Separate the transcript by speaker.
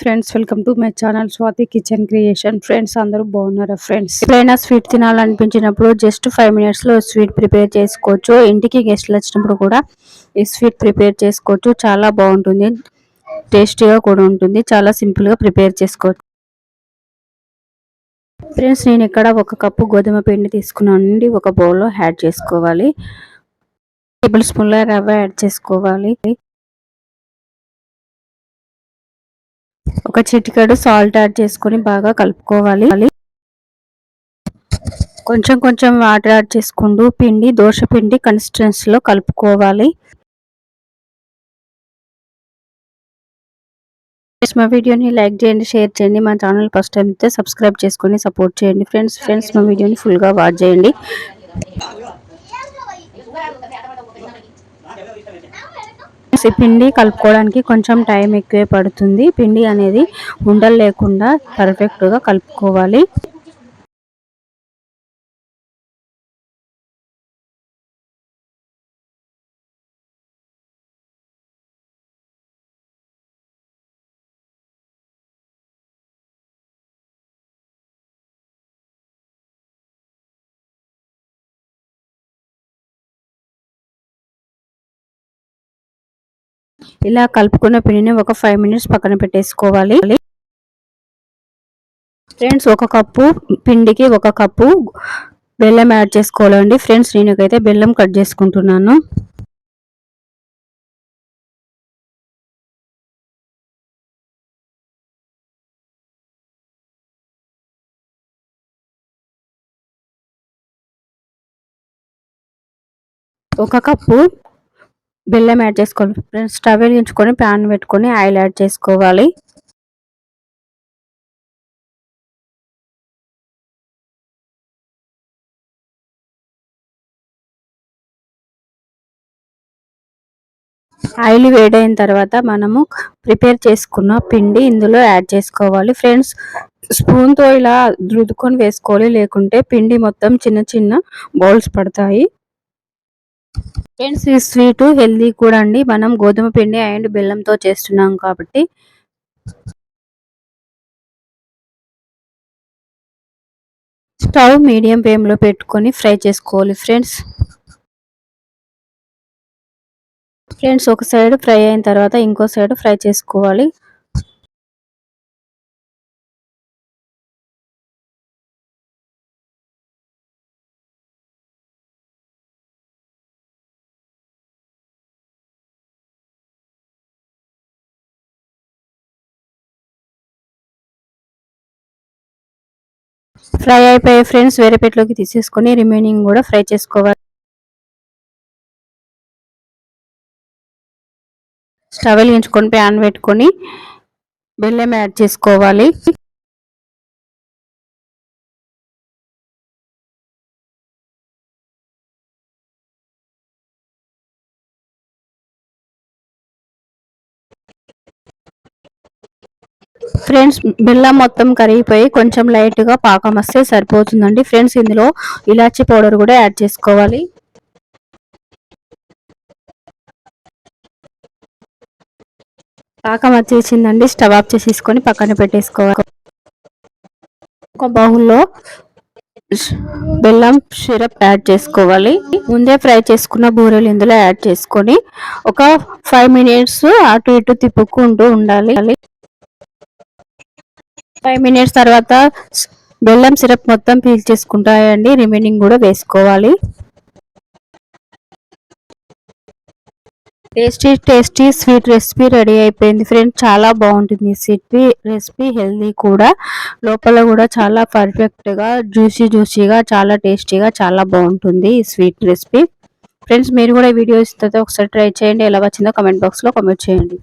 Speaker 1: Friends welcome to my channel Swathi kitchen creation friends అందరూ బాగున్నారా friends ఎప్పుడైనా sweet తినాలనిపించినప్పుడు జస్ట్ ఫైవ్ మినిట్స్లో స్వీట్ ప్రిపేర్ చేసుకోవచ్చు. ఇంటికి గెస్ట్లు వచ్చినప్పుడు కూడా ఈ స్వీట్ ప్రిపేర్ చేసుకోవచ్చు. చాలా బాగుంటుంది. టేస్టీగా కూడా ఉంటుంది. చాలా సింపుల్గా ప్రిపేర్ చేసుకోవచ్చు. ఫ్రెండ్స్ నేను ఇక్కడ ఒక కప్పు గోధుమ పిండి తీసుకున్నానండి. ఒక బౌల్లో యాడ్ చేసుకోవాలి. టేబుల్ స్పూన్ల రవ్వ యాడ్ చేసుకోవాలి. ఒక చిటికెడు సాల్ట్ యాడ్ చేసుకొని బాగా కలుపుకోవాలి. కొంచెం కొంచెం వాటర్ యాడ్ చేసుకుంటూ పిండి దోశ పిండి కన్సిస్టెన్సీలో కలుపుకోవాలి. మా వీడియోని లైక్ చేయండి షేర్ చేయండి. మా ఛానల్ ఫస్ట్ టైం అయితే సబ్స్క్రైబ్ చేసుకొని సపోర్ట్ చేయండి. ఫ్రెండ్స్ ఫ్రెండ్స్ మా వీడియోని ఫుల్గా వాచ్ చేయండి. ఈ పిండి కలుపుకోవడానికి కొంచెం టైం ఎక్కువే పడుతుంది. పిండి అనేది ఉండలు లేకుండా పర్ఫెక్ట్గా కలుపుకోవాలి. ఇలా కలుపుకున్న పిండిని ఒక ఫైవ్ మినిట్స్ పక్కన పెట్టేసుకోవాలి. ఫ్రెండ్స్ ఒక కప్పు పిండికి ఒక కప్పు బెల్లం యాడ్ చేసుకోవాలండి. ఫ్రెండ్స్ నేనకైతే బెల్లం కట్ చేసుకుంటున్నాను. ఒక కప్పు బెల్లం యాడ్ చేసుకోవాలి. ఫ్రెండ్స్ స్టవ్ వెలిగించుకొని ప్యాన్ పెట్టుకొని ఆయిల్ యాడ్ చేసుకోవాలి. ఆయిల్ వేడైన తర్వాత మనము ప్రిపేర్ చేసుకున్న పిండి ఇందులో యాడ్ చేసుకోవాలి. ఫ్రెండ్స్ స్పూన్తో ఇలా రుద్దుకొని వేసుకోవాలి. లేకుంటే పిండి మొత్తం చిన్న చిన్న బౌల్స్ పడతాయి. ఫ్రెండ్స్ ఈ స్వీట్ హెల్దీ కూడా అండి. మనం గోధుమ పిండి అండ్ బెల్లంతో చేస్తున్నాం కాబట్టి. స్టవ్ మీడియం ఫ్లేమ్లో పెట్టుకొని ఫ్రై చేసుకోవాలి ఫ్రెండ్స్ ఫ్రెండ్స్ ఒక సైడ్ ఫ్రై అయిన తర్వాత ఇంకో సైడ్ ఫ్రై చేసుకోవాలి. ఫ్రై అయిపోయాయి ఫ్రెండ్స్ వేరే పెట్లోకి తీసేసుకొని రిమైనింగ్ కూడా ఫ్రై చేసుకోవాలి. స్టవ్ వెలిగించుకొని ప్యాన్ పెట్టుకొని బెల్లం యాడ్ చేసుకోవాలి. ఫ్రెండ్స్ బెల్లం మొత్తం కరిగిపోయి కొంచెం లైట్గా పాకం వస్తే సరిపోతుందండి. ఫ్రెండ్స్ ఇందులో ఇలాచీ పౌడర్ కూడా యాడ్ చేసుకోవాలి. పాకం వచ్చేసిందండి. స్టవ్ ఆఫ్ చేసేసుకొని పక్కన పెట్టేసుకోవాలి. ఒక బౌల్లో బెల్లం సిరప్ యాడ్ చేసుకోవాలి. ముందే ఫ్రై చేసుకున్న బూరెలు ఇందులో యాడ్ చేసుకొని ఒక ఫైవ్ మినిట్స్ అటు ఇటు తిప్పుకుంటూ ఉండాలి. ఫైవ్ మినిట్స్ తర్వాత బెల్లం సిరప్ మొత్తం పీల్ చేసుకుంటాయండి. రిమైనింగ్ కూడా వేసుకోవాలి. Tasty tasty sweet recipe ready అయిపోయింది. ఫ్రెండ్స్ చాలా బాగుంటుంది స్వీట్ రెసిపీ హెల్దీ కూడా. లోపల కూడా చాలా పర్ఫెక్ట్గా జ్యూసీ జ్యూసీగా చాలా టేస్టీగా చాలా బాగుంటుంది ఈ స్వీట్ రెసిపీ ఫ్రెండ్స్ మీరు కూడా వీడియోస్ తర్వాత ఒకసారి ట్రై చేయండి. ఎలా వచ్చిందో కమెంట్ బాక్స్లో కామెంట్ చేయండి.